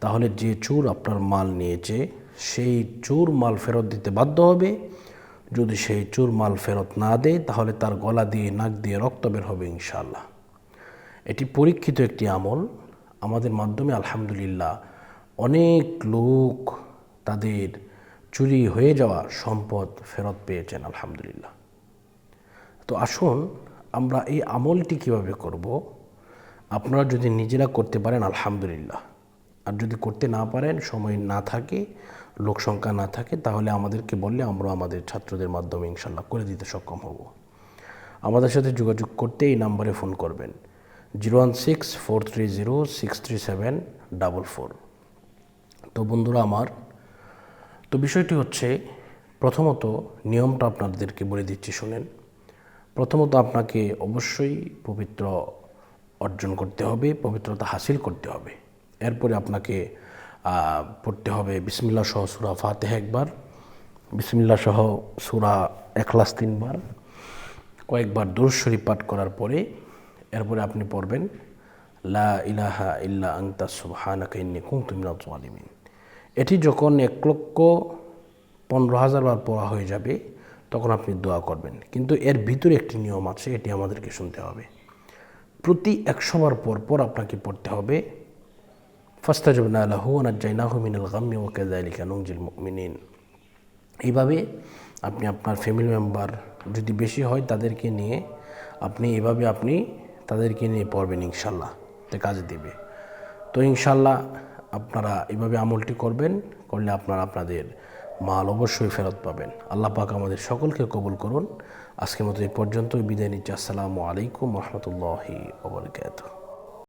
তাহলে যে চোর আপনার মাল নিয়েছে, সেই চোর মাল ফেরত দিতে বাধ্য হবে। যদি সেই চোর মাল ফেরত না দেয়, তাহলে তার গলা দিয়ে, নাক দিয়ে রক্ত বের হবে ইনশাল্লাহ এটি পরীক্ষিত একটি আমল। আমাদের মাধ্যমে আলহামদুলিল্লাহ অনেক লোক তাদের চুরি হয়ে যাওয়া সম্পদ ফেরত পেয়েছেন, আলহামদুলিল্লাহ। তো আসুন আমরা এই আমলটি কীভাবে করব? আপনারা যদি নিজেরা করতে পারেন, আলহামদুলিল্লাহ। আর যদি করতে না পারেন, সময় না থাকে, লোক সংখ্যা না থাকে, তাহলে আমাদেরকে বললে আমরা আমাদের ছাত্রদের মাধ্যমে ইনশাল্লাহ করে দিতে সক্ষম হব। আমাদের সাথে যোগাযোগ করতে এই নাম্বারে ফোন করবেন। Zero one six four three zero six three seven double four. তো বন্ধুরা আমার, তো বিষয়টি হচ্ছে, প্রথমত নিয়মটা আপনাদেরকে বলে দিচ্ছি, শুনেন। প্রথমত আপনাকে অবশ্যই পবিত্র অর্জন করতে হবে, পবিত্রতা হাসিল করতে হবে। এরপরে আপনাকে পড়তে হবে বিসমিল্লা সহ সুরা ফাতেহ একবার বিসমিল্লা সহ সুরা এখলাস তিনবার, কয়েকবার দরুদ শরীফ পাঠ করার পরে এরপরে আপনি পড়বেন, লা ইলাহা ইল্লা আংতা সুবহানাকা ইন্নী কুনতু মিনাজ জালিমিন এটি যখন এক লক্ষ পনেরো হাজার বার পড়া হয়ে যাবে, তখন আপনি দোয়া করবেন। কিন্তু এর ভিতরে একটি নিয়ম আছে, এটি আমাদেরকে শুনতে হবে। প্রতি একশো বার পর পর আপনাকে পড়তে হবে ফাস্তাজবনা আলাহু নাজ্জাইনাহু মিনাল গাম্মি ওয়া কাযালিকা নুনজিল মুমিনিন এইভাবে আপনি আপনার ফ্যামিলি মেম্বার যদি বেশি হয় তাদেরকে নিয়ে আপনি এভাবে আপনি তাদেরকে নিয়ে পড়বেন ইনশাল্লাহ তে কাজে দেবে। তো ইনশাল্লাহ আপনারা এভাবে আমলটি করবেন, করলে আপনারা আপনাদের মাল অবশ্যই ফেরত পাবেন। আল্লাহ পাক আমাদের সকলকে কবুল করুন। আজকের মতো এই পর্যন্তই, বিদায় নিচ্ছি। আসসালামু আলাইকুম রহমতুল্লাহি ওবরকাত